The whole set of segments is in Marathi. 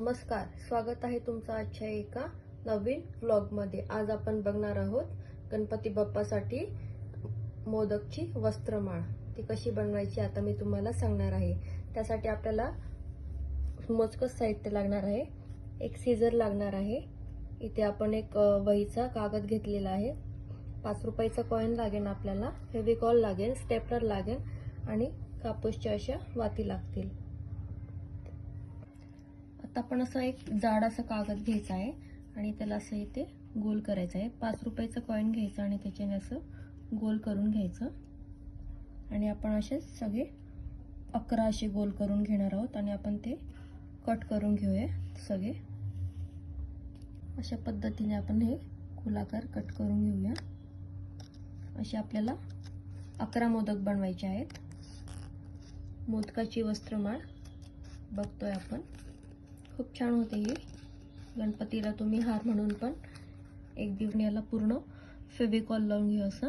नमस्कार स्वागत आहे तुमचं आजच्या एका नवीन व्लॉगमध्ये आज आपण बघणार आहोत गणपती बाप्पासाठी मोदकची वस्त्रमाळ. ती कशी बनवायची आता मी तुम्हाला सांगणार आहे. त्यासाठी आपल्याला मोजकच साहित्य लागणार आहे. एक सीझर लागणार आहे. इथे आपण एक वहीचा कागद घेतलेला आहे. पाच रुपयाचा कॉईन लागेल आपल्याला. फेविकॉल लागेल स्टेपलर लागेल आणि कापूसच्या अशा वाती लागतील. आता आपण असं एक जाड असा कागद घ्यायचा आहे आणि त्याला असं इथे गोल करायचं आहे. पाच रुपयाचं कॉईन घ्यायचं आणि त्याच्याने असं गोल करून घ्यायचं. आणि आपण असे सगळे अकरा असे गोल करून घेणार आहोत आणि आपण ते कट करून घेऊया सगळे. अशा पद्धतीने आपण हे गोलाकार कट करून घेऊया. असे आपल्याला अकरा मोदक बनवायचे आहेत. मोदकाची वस्त्रमाळ बघतोय आपण. खूप छान होते ही. गणपतीला तुम्ही हार म्हणून पण एक दिवशी याला पूर्ण फेविकॉल लावून घेऊ असं.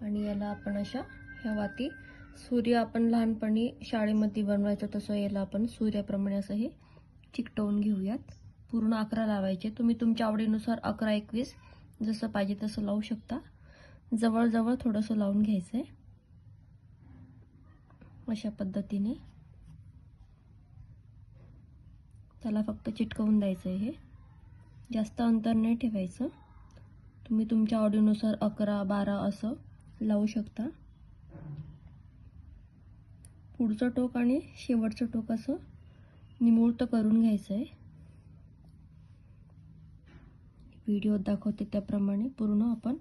आणि याला आपण अशा ह्या वाती सूर्य आपण लहानपणी शाळेमध्ये बनवायचं तसं याला आपण सूर्याप्रमाणे असं हे चिकटवून घेऊयात. पूर्ण अकरा लावायचे. तुम्ही तुमच्या आवडीनुसार अकरा एकवीस जसं पाहिजे तसं लावू शकता. जवळजवळ थोडंसं लावून घ्यायचं आहे अशा पद्धतीने. त्याला फक्त चिटकवून द्यायचं आहे हे. जास्त अंतर नाही ठेवायचं. तुम्ही तुमच्या ऑडिओनुसार अकरा बारा असं लावू शकता. पुढचं टोक आणि शेवटचं टोक असं निमूर्त करून घ्यायचं आहे व्हिडिओ दाखवते त्याप्रमाणे पूर्ण आपण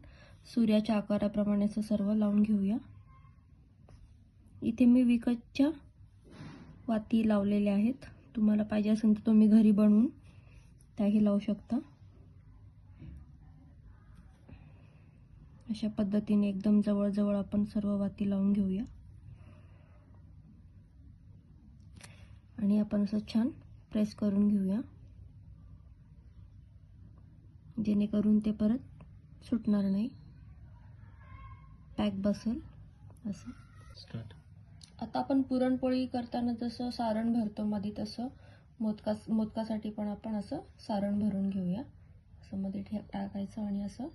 सूर्याच्या आकाराप्रमाणे असं सर्व लावून घेऊया. इथे मी विकतच्या वाती लावलेल्या आहेत. तुम्हाला पाहिजे असेल तर तुम्ही घरी बनवून त्याही लावू शकता. अशा पद्धतीने एकदम जवळजवळ आपण सर्व वाती लावून घेऊया. आणि आपण असं छान प्रेस करून घेऊया. जेणेकरून ते परत सुटणार नाही. पॅक बसेल. असं. स्टार्ट आता आपण पुरणपोळी करताना जसं सारण भरतो मध्ये तसं मोदका मोदकासाठी पण आपण असं सारण भरून घेऊया. असं मध्ये ठे टाकायचं आणि असं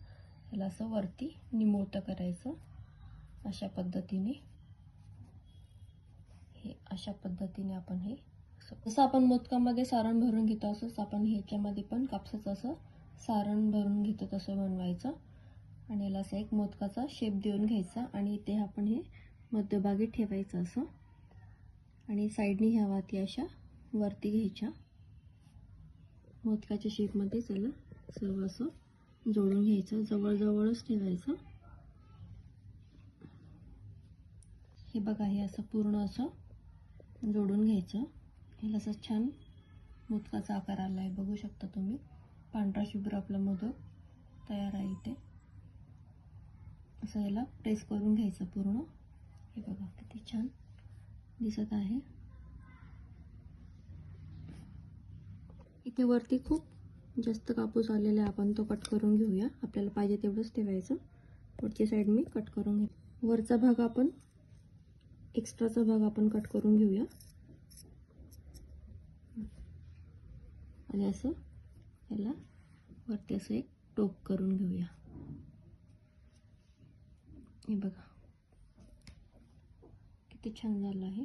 त्याला असं वरती निमुळतं करायचं. अशा पद्धतीने. हे अशा पद्धतीने आपण हे जसं आपण मोदकामध्ये सारण भरून घेतो असंच आपण ह्याच्यामध्ये पण कापसाचं असं सारण भरून घेतो तसं बनवायचं. आणि याला असं एक मोदकाचा शेप देऊन घ्यायचा आणि इथे आपण हे मध्यभागी ठेवायचं असं. आणि साईडनी ह्या वाती अशा वरती घ्यायच्या. मोदकाच्या शेपमध्ये त्याला सर्व असं जोडून घ्यायचं. जवळजवळच ठेवायचं. हे बघा हे असं पूर्ण असं जोडून घ्यायचं. ह्याला असं छान मोदकाचा आकार आला आहे बघू शकता तुम्ही. पांढरा शुभ्र आपला मोदक तयार आहे इथे. असं याला प्रेस करून घ्यायचं पूर्ण. हे बघा किती छान दिसत आहे. इथे वरती खूप जास्त कापूस आलेला आहे आपण तो कट करून घेऊया. आपल्याला पाहिजे तेवढंच ठेवायचं. पुढची साईड मी कट करून घे वरचा भाग आपण एक्स्ट्राचा भाग आपण कट करून घेऊया. आणि असं याला वरती असं एक टोप करून घेऊया. हे बघा. किती छान झालं आहे.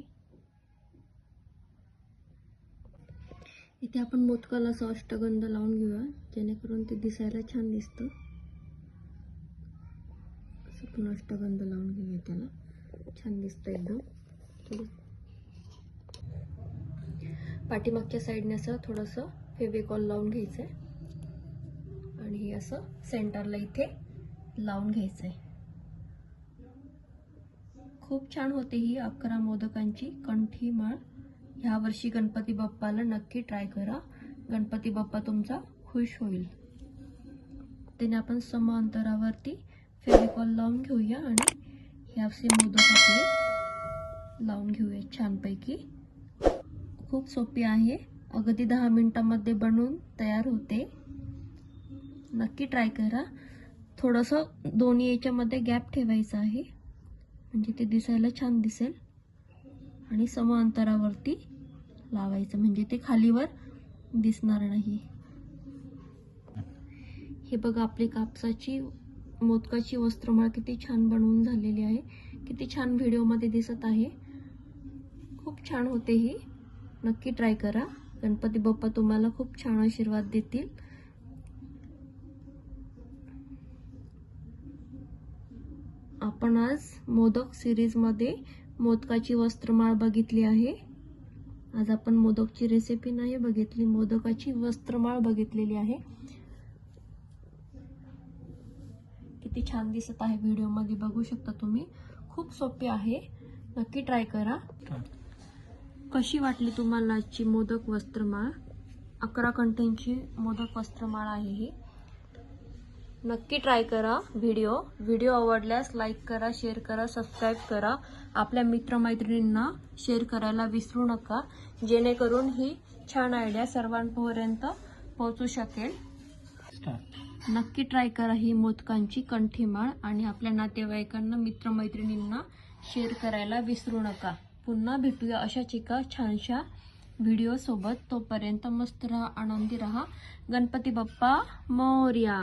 इथे आपण मोदकाला असं अष्टगंध लावून घेऊया जेणेकरून ते दिसायला छान दिसतं. असं पण अष्टगंध लावून घेऊया त्याला. छान दिसतं एकदम. पाठीमागच्या साईडने असं थोडंसं फेविकॉल लावून घ्यायचं आहे आणि हे असं सेंटरला इथे लावून घ्यायचं आहे खूप छान होते ही अकरा मोदकांची कंठी माळ. ह्या वर्षी गणपती बाप्पाला नक्की ट्राय करा. गणपती बाप्पा तुमचा खुश होईल. त्याने आपण सम अंतरावरती फेविकॉल लावून घेऊया आणि हे असे मोदक आपले लावून घेऊया छानपैकी. खूप सोपी आहे. अगदी दहा मिनटामध्ये बनवून तयार होते. नक्की ट्राय करा. थोडंसं दोन्ही याच्यामध्ये गॅप ठेवायचा आहे. म्हणजे ते दिसायला छान दिसेल. आणि सम अंतरावरती लावायचं. म्हणजे ते खालीवर दिसणार नाही. हे बघा आपली कापसाची मोदकाची वस्त्रमाळ किती छान बनवून झालेली आहे. किती छान व्हिडिओमध्ये दिसत आहे. खूप छान होते ही. नक्की ट्राय करा. गणपती बाप्पा तुम्हाला खूप छान आशीर्वाद देतील. आपण आज मोदक सिरीजमध्ये मोदकाची वस्त्रमाळ बघितली आहे. आज आपण मोदकची रेसिपी नाही बघितली मोदकाची वस्त्रमाळ बघितलेली आहे. किती छान दिसत आहे व्हिडिओमध्ये बघू शकता तुम्ही. खूप सोपी आहे. नक्की ट्राय करा. कशी वाटली तुम्हाला आजची मोदक वस्त्रमाळ? अकरा कंटेंटची मोदक वस्त्रमाळ आहे ही. नक्की ट्राय करा व्हिडिओ व्हिडिओ आवडल्यास लाईक करा शेअर करा सबस्क्राईब करा. आपल्या मित्रमैत्रिणींना शेअर करायला विसरू नका. जेणेकरून ही छान आयडिया सर्वांपर्यंत पोहोचू शकेल. नक्की ट्राय करा ही मोदकांची कंठीमाळ आणि आपल्या नातेवाईकांना मित्रमैत्रिणींना शेअर करायला विसरू नका. पुन्हा भेटूया अशाच एका छानशा व्हिडिओसोबत तोपर्यंत मस्त राहा आनंदी राहा. गणपती बाप्पा मोर्या.